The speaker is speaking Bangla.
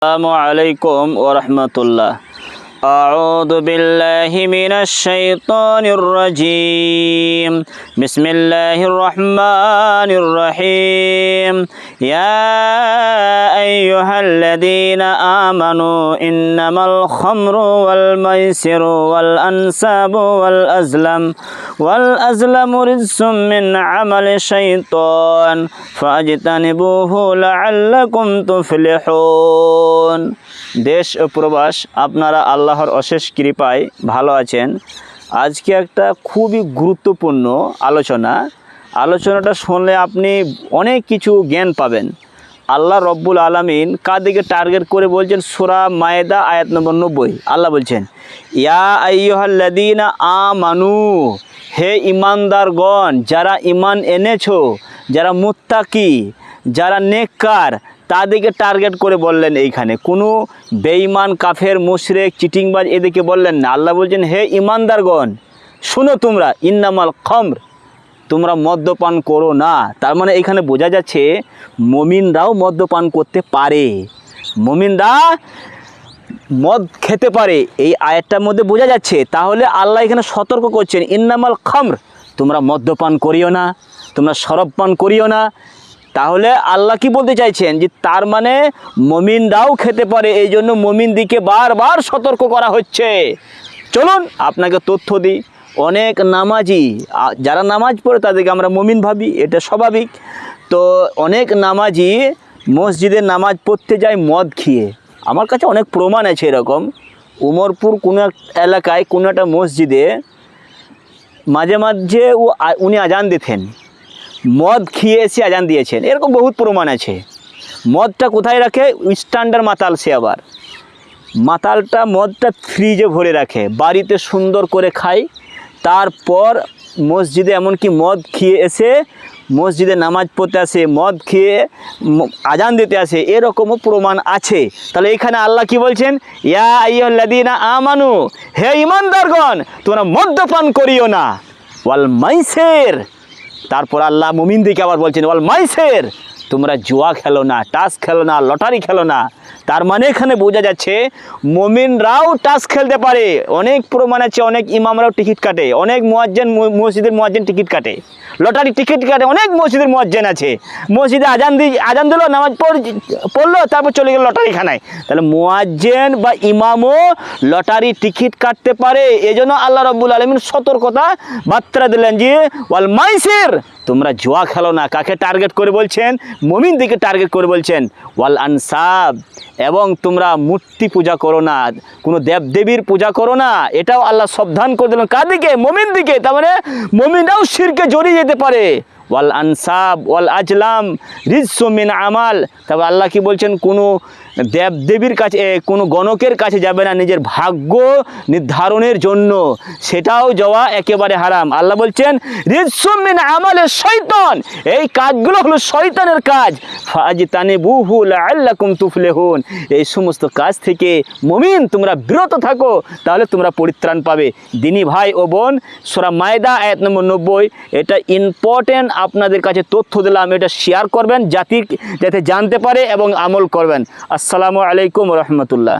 السلام عليكم ورحمة الله أعوذ بالله من الشيطان الرجيم. بسم الله الرحمن الرحيم. يا أيها الذين آمنوا إنما الخمر والميسر والأنساب والأزلم والأزلم رجس من عمل الشيطان فاجتنبوه لعلكم تفلحون দেশ ও প্রবাস আপনারা আল্লাহর অশেষ কৃপায় ভালো আছেন আজকে একটা খুবই গুরুত্বপূর্ণ আলোচনা আলোচনাটা শুনলে আপনি অনেক কিছু জ্ঞান পাবেন আল্লাহ রব্বুল আলমিন কাদিকে টার্গেট করে বলছেন? সোরা মায়েদা, আয়াত নম্বর নব্বই। আল্লাহ বলছেন, ইয়া আইয়ুহাল্লাদিনা আমানু, হে ইমানদারগণ যারা ইমান এনেছো, যারা মুত্তাকি, যারা নেককার তাদেরকে টার্গেট করে বললেন এইখানে। কোনো বেঈমান, কাফের, মুশরেক, চিটিংবাজ এদেরকে বললেন না। আল্লাহ বলছেন, হে ইমানদারগণ শুনো তোমরা, ইন্নামাল খমর তোমরা মদ্যপান করো না। তার মানে এখানে বোঝা যাচ্ছে মমিনরাও মদ্যপান করতে পারে। মমিনরা মদ খেতে পারে। এই আয়াতটার মধ্যে বোঝা যাচ্ছে। তাহলে আল্লাহ এখানে সতর্ক করছেন, ইন্নামাল খামর তোমরা মদ্যপান করিও না, তোমরা শরব পান করিও না। তাহলে আল্লাহ কি বলতে চাইছেন? যে তার মানে মমিনরাও খেতে পারে এই জন্য মমিন দিকে বারবার সতর্ক করা হচ্ছে। চলুন আপনাকে তথ্য দিই। অনেক নামাজি যারা নামাজ পড়ে তাদেরকে আমরা মমিন ভাবি, এটা স্বাভাবিক। তো অনেক নামাজি মসজিদে নামাজ পড়তে যায়, মদ খেয়ে। আমার কাছে অনেক প্রমাণ আছে এরকম। উমরপুর কোনো এক এলাকায় কোনো একটা মসজিদে মাঝে মাঝে ও উনি আজান দিতেন। মদ খেয়ে এসে আজান দিয়েছেন। এরকম বহুত প্রমাণ আছে। মদটা কোথায় রাখে? স্ট্যান্ডার্ড মাতাল সে আবার। মাতালটা মদটা ফ্রিজে ভরে রাখে। বাড়িতে সুন্দর করে খায়। তারপর মসজিদে এমনকি মদ খেয়ে এসে মসজিদে নামাজ পড়তে আসে, মদ খেয়ে আজান দিতে আসে, এরকমও প্রমাণ আছে। তাহলে এখানে আল্লাহ কি বলছেন? ইয়া আমানু, হে ইমানদারগণ তোমরা মদ্যপান করিও না। ওয়াল মাইসের। তারপর আল্লাহ মুমিনদিকে আবার বলছেন, ওয়াল মাইসের। তোমরা জুয়া খেলো না, টাস খেলো না, লটারি খেলো না। তার মানে এখানে বোঝা যাচ্ছে মমিনরাও টাস খেলতে পারে। অনেক প্রমাণ আছে, অনেক ইমামরাও টিকিট কাটে, অনেক মোয়াজ্জেন মসজিদের মোয়াজ্জেন টিকিট কাটে। লটারি টিকিট কাটে, অনেক মসজিদের মোয়াজ্জেন আছে। মসজিদে আজান দি, আজান দিল, নামাজ পড়, পড়ল, তারপর চলে গেল লটারি খানায় তাহলে মোয়াজ্জেন বা ইমামও লটারি টিকিট কাটতে পারে। এজন্য আল্লাহ রব্বুল আলমিন সতর্কতা বার্তা দিলেন যে, ওয়াল মাইসের তোমরা জুয়া খেলো না। কাকে টার্গেট করে বলছেন? মমিন দিকে টার্গেট করে বলছেন, ওয়াল আনসাব। এবং তোমরা মূর্তি পূজা করো না, কোনো দেবদেবীর পূজা করো না। এটাও আল্লাহ সাবধান করে দিলেন। কার দিকে? মমিন দিকে তার মানে মমিনরাও শিরকে জড়িয়ে যেতে পারে। ওয়াল আনসাব, ওয়াল আজলাম রিজসুমিন আমাল। তবে আল্লাহ কি বলছেন, কোনো দেব দেবীর কাছে কোনো গণকের কাছে যাবে না নিজের ভাগ্য নির্ধারণের জন্য। সেটাও যাওয়া একেবারে হারাম। আল্লাহ বলছেন রিজসুমিন আমালের শয়তান। এই কাজগুলো হলো শয়তানের কাজ। ফাজিতানে বুহু আল্লাকুম তুফলেহুন। এই সমস্ত কাজ থেকে মমিন, তোমরা বিরত থাকো, তাহলে তোমরা পরিত্রাণ পাবে। দিনী ভাই ও বোন, সোরা মায়দা, আয়াত নম্বর নব্বই, এটা ইম্পর্টেন্ট আপনাদের কাছে তথ্য দিলাম, এটা শেয়ার করবেন, জাতি যাতে জানতে পারে এবং আমল করবেন। আসসালামু আলাইকুম রহমতুল্লাহ।